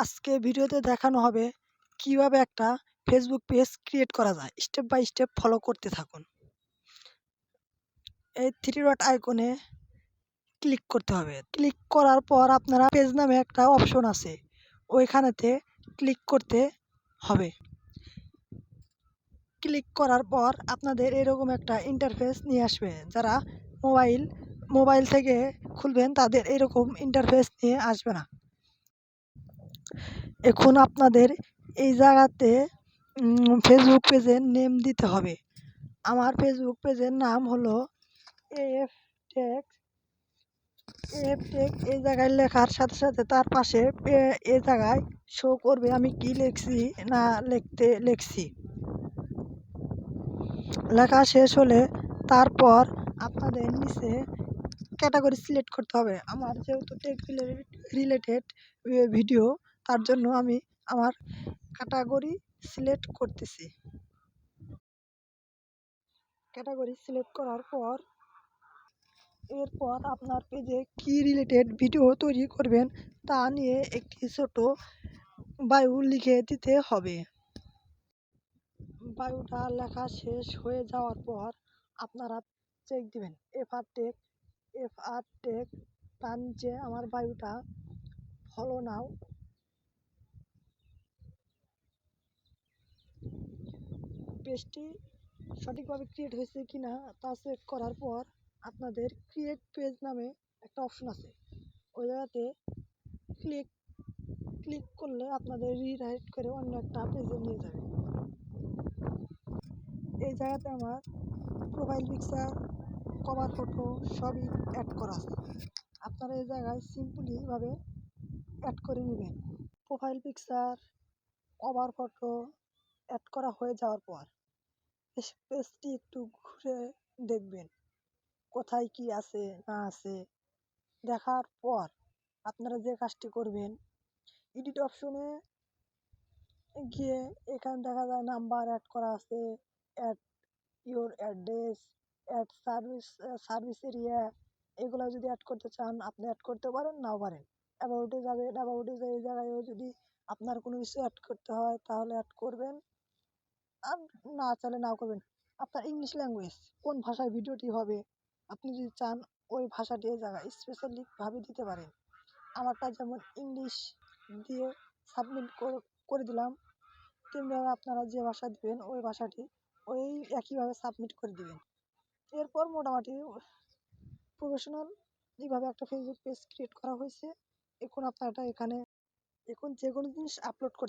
আজকে ভিডিওতে দেখানো হবে কীভাবে একটা ফেসবুক পেজ ক্রিয়েট করা যায়। স্টেপ বাই স্টেপ ফলো করতে থাকুন। এই থ্রি ডট আইকনে ক্লিক করতে হবে। ক্লিক করার পর আপনারা পেজ নামে একটা অপশন আছে। ওইখানেতে ক্লিক করতে হবে। ক্লিক করার পর আপনাদের এরকম একটা ইন্টারফেস নিয়ে আসবে। যারা মোবাইল মোবাইল থেকে খুলবেন তাদের এরকম ইন্টারফেস নিয়ে আসবে না। এখন আপনাদের এই জায়গাতে ফেসবুক পেজের নেম দিতে হবে। আমার ফেসবুক পেজের নাম হলো এফ টেক এফ টেক এই জায়গায় লেখার সাথে সাথে তার পাশে, এ জায়গায় শো করবে আমি কি লিখছি, না লিখতে, লিখছি। লেখা শেষ হলে তারপর আপনাদের নিচে ক্যাটাগরি সিলেক্ট করতে হবে। আমার যেহেতু টেক রিলেটেড ভিডিও তার জন্য আমি আমার ক্যাটাগরি সিলেক্ট করতেছি। ক্যাটাগরি সিলেক্ট করার পর, এরপর আপনার পেজে কি রিলেটেড ভিডিও তৈরি করবেন তা নিয়ে একটি ছোট বায়ু লিখে দিতে হবে। বায়ুটা লেখা শেষ হয়ে যাওয়ার পর আপনারা চেক দিবেন। F R tech F R tech তার নিচে আমার বায়ুটা ফলো নাও পেজটি সঠিকভাবে ক্রিয়েট হয়েছে কি না তা চেক করার পর আপনাদের ক্রিয়েট পেজ নামে একটা অপশন আছে। ওই জায়গাতে ক্লিক ক্লিক করলে আপনাদের রিরাইট করে অন্য একটা পেজে নিয়ে যাবে। এই জায়গাতে আমার প্রোফাইল পিকচার কভার ফটো সবই অ্যাড করা আছে। আপনারা এই জায়গায় সিম্পলিভাবে অ্যাড করে নেবেন। Profile picture cover photo add করা হয়ে যাওয়ার পর পেজটি একটু ঘুরে দেখবেন। কোথায় কি আছে, না আছে। দেখার পর আপনারা যে কাজটি করবেন এডিট অপশনে গিয়ে এখানে দেখা যায় নাম্বার অ্যাড করা আছে add your address add service service area এগুলো যদি অ্যাড করতে চান, আপনি অ্যাড করতে পারেন, নাও পারেন। অ্যাবাউটে যাবেন অ্যাবাউটে এই জায়গায়ও যদি আপনার কোনো কিছু অ্যাড করতে হয়, তাহলে অ্যাড করবেন। আর না চাইলে নাও করবেন। আপনার ইংলিশ ল্যাঙ্গুয়েজ কোন ভাষায় ভিডিওটি হবে? আপনি যদি চান ওই ভাষাটি এই জায়গায় স্পেশালিভাবে দিতে পারেন। আমারটা যেমন ইংলিশ দিয়ে সাবমিট করে দিলাম তেমনিভাবে আপনারা যে ভাষা দিবেন ওই ভাষাটি ওই একইভাবে সাবমিট করে দিবেন। এরপর মোটামুটি প্রফেশনাল এইভাবে একটা ফেসবুক পেজ ক্রিয়েট করা হয়েছে, এখন আপনারা এখানে, এখন যে কোনো জিনিস আপলোড করতে